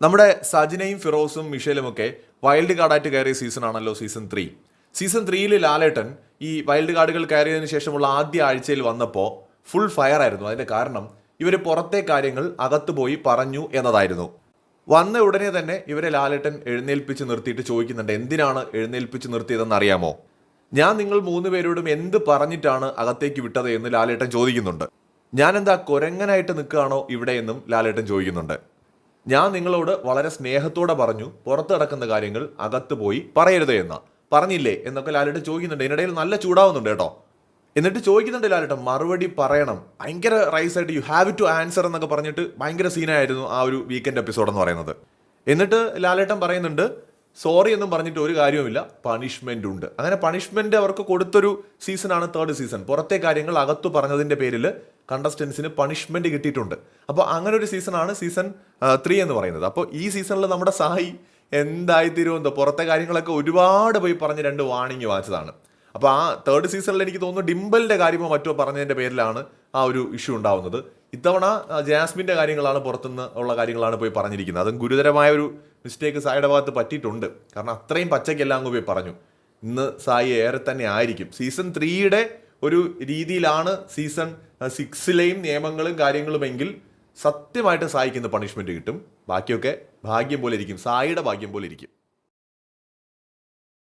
നമ്മുടെ സജിനയും ഫിറോസും മിഷേലും ഒക്കെ വൈൽഡ് കാർഡായിട്ട് കയറിയ സീസൺ ആണല്ലോ സീസൺ ത്രീ സീസൺ ത്രീയിൽ ലാലേട്ടൻ ഈ വൈൽഡ് കാർഡുകൾ കയറിയതിന് ശേഷമുള്ള ആദ്യ ആഴ്ചയിൽ വന്നപ്പോൾ ഫുൾ ഫയർ ആയിരുന്നു. അതിന്റെ കാരണം ഇവർ പുറത്തെ കാര്യങ്ങൾ അകത്തു പോയി പറഞ്ഞു എന്നതായിരുന്നു. വന്ന ഉടനെ തന്നെ ഇവരെ ലാലേട്ടൻ എഴുന്നേൽപ്പിച്ച് നിർത്തിയിട്ട് ചോദിക്കുന്നുണ്ട് എന്തിനാണ് എഴുന്നേൽപ്പിച്ച് നിർത്തിയതെന്ന് അറിയാമോ? ഞാൻ നിങ്ങൾ മൂന്ന് പേരോടും എന്ത് പറഞ്ഞിട്ടാണ് അകത്തേക്ക് വിട്ടത് എന്ന് ലാലേട്ടൻ ചോദിക്കുന്നുണ്ട്. ഞാൻ എന്താ കൊരങ്ങനായിട്ട് നിൽക്കുകയാണോ ഇവിടെ എന്നും ലാലേട്ടൻ ചോദിക്കുന്നുണ്ട്. ഞാൻ നിങ്ങളോട് വളരെ സ്നേഹത്തോടെ പറഞ്ഞു പുറത്ത് കിടക്കുന്ന കാര്യങ്ങൾ അകത്ത് പോയി പറയരുത് എന്ന്. പറഞ്ഞില്ലേ? എന്നൊക്കെ ലാലിട്ട് ചോദിക്കുന്നുണ്ട്. ഇതിനിടയിൽ നല്ല ചൂടാവുന്നുണ്ട് കേട്ടോ. എന്നിട്ട് ചോദിക്കുന്നുണ്ട് ലാലേട്ട മറുപടി പറയണം. ഭയങ്കര റൈസ് ആയിട്ട് യു ഹാവ് ടു ആൻസർ എന്നൊക്കെ പറഞ്ഞിട്ട് ഭയങ്കര സീനായിരുന്നു ആ ഒരു വീക്കെൻഡ് എപ്പിസോഡ് എന്ന് പറയുന്നത്. എന്നിട്ട് ലാലേട്ടൻ പറയുന്നുണ്ട് സോറി എന്നും പറഞ്ഞിട്ട് ഒരു കാര്യവുമില്ല പണിഷ്മെന്റ് ഉണ്ട്. അങ്ങനെ പണിഷ്മെന്റ് അവർക്ക് കൊടുത്തൊരു സീസണാണ് തേർഡ് സീസൺ പുറത്തെ കാര്യങ്ങൾ അകത്തു പറഞ്ഞതിന്റെ പേരിൽ കണ്ടസ്റ്റൻസിന് പണിഷ്മെന്റ് കിട്ടിയിട്ടുണ്ട്. അപ്പോൾ അങ്ങനെ ഒരു സീസണാണ് സീസൺ ത്രീ എന്ന് പറയുന്നത്. അപ്പോൾ ഈ സീസണിൽ നമ്മുടെ സായി എന്തായിത്തീരുമെന്നോ പുറത്തെ കാര്യങ്ങളൊക്കെ ഒരുപാട് പോയി പറഞ്ഞ് രണ്ട് വാണിങ് വാച്ചതാണ് അപ്പോൾ ആ തേർഡ് സീസണിൽ എനിക്ക് തോന്നുന്നു ഡിംബലിന്റെ കാര്യമോ മറ്റോ പറഞ്ഞതിന്റെ പേരിലാണ് ആ ഒരു ഇഷ്യൂ ഉണ്ടാവുന്നത്. ഇത്തവണ ജാസ്മിന്റെ കാര്യങ്ങളാണ് പുറത്തുനിന്ന് ഉള്ള കാര്യങ്ങളാണ് പോയി പറഞ്ഞിരിക്കുന്നത്. അതും ഗുരുതരമായ ഒരു മിസ്റ്റേക്ക് സായിയുടെ ഭാഗത്ത് പറ്റിയിട്ടുണ്ട്. കാരണം അത്രയും പച്ചയ്ക്കെല്ലാം അങ്ങ് പോയി പറഞ്ഞു. ഇന്ന് സായി ഏറെ തന്നെ ആയിരിക്കും. സീസൺ ത്രീയുടെ ഒരു രീതിയിലാണ് സീസൺ സിക്സിലെയും നിയമങ്ങളും കാര്യങ്ങളുമെങ്കിൽ സത്യമായിട്ട് സായിക്കുന്ന പണിഷ്മെന്റ് കിട്ടും. ബാക്കിയൊക്കെ ഭാഗ്യം പോലെ ഇരിക്കും സായിയുടെ ഭാഗ്യം പോലെ ഇരിക്കും.